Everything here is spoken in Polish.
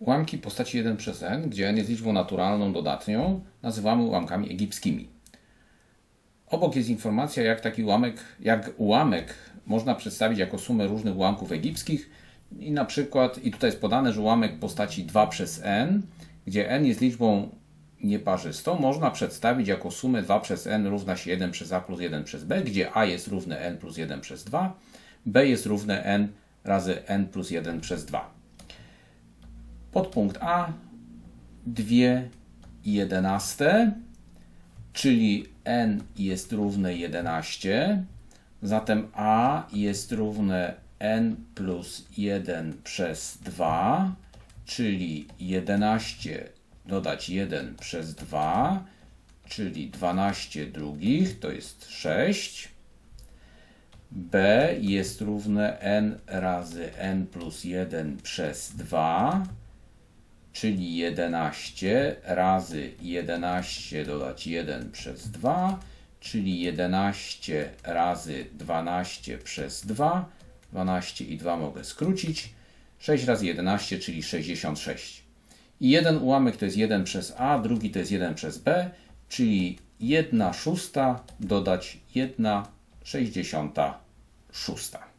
Ułamki postaci 1 przez n, gdzie n jest liczbą naturalną dodatnią, nazywamy ułamkami egipskimi. Obok jest informacja, jak taki ułamek, jak ułamek można przedstawić jako sumę różnych ułamków egipskich. I na przykład, i tutaj jest podane, że ułamek postaci 2 przez n, gdzie n jest liczbą nieparzystą, można przedstawić jako sumę 2 przez n równa się 1 przez a plus 1 przez b, gdzie a jest równe n plus 1 przez 2, b jest równe n razy n plus 1 przez 2. Podpunkt A 2 jedenaste, czyli n jest równe 11, zatem a jest równe n plus 1 przez 2, czyli 11 dodać 1 przez 2, czyli 12 drugich, to jest 6. b jest równe n razy n plus 1 przez 2, czyli 11 razy 11 dodać 1 przez 2, czyli 11 razy 12 przez 2. 12 i 2 mogę skrócić. 6 razy 11, czyli 66. I jeden ułamek to jest 1 przez a, drugi to jest 1 przez b, czyli 1 szósta dodać 1 sześćdziesiąta szósta.